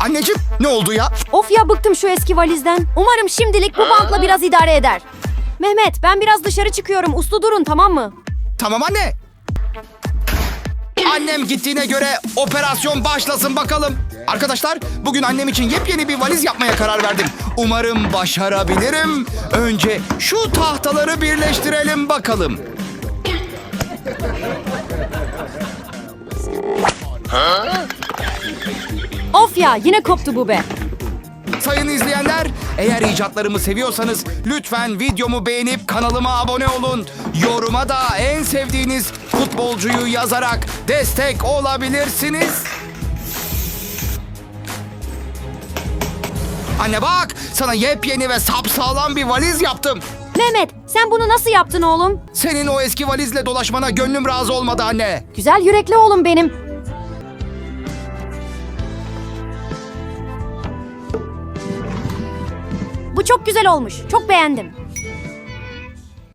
Anneciğim ne oldu ya? Of ya bıktım şu eski valizden. Umarım şimdilik bu bantla biraz idare eder. Mehmet ben biraz dışarı çıkıyorum. Uslu durun tamam mı? Tamam anne. Annem gittiğine göre operasyon başlasın bakalım. Arkadaşlar bugün annem için yepyeni bir valiz yapmaya karar verdim. Umarım başarabilirim. Önce şu tahtaları birleştirelim bakalım. Of ya yine koptu bu be. Sayın izleyenler, eğer icatlarımı seviyorsanız lütfen videomu beğenip kanalıma abone olun. Yoruma da en sevdiğiniz futbolcuyu yazarak destek olabilirsiniz. Anne bak, sana yepyeni ve sapsağlam bir valiz yaptım. Mehmet sen bunu nasıl yaptın oğlum? Senin o eski valizle dolaşmana gönlüm razı olmadı anne. Güzel yürekli oğlum benim. çok güzel olmuş. Çok beğendim.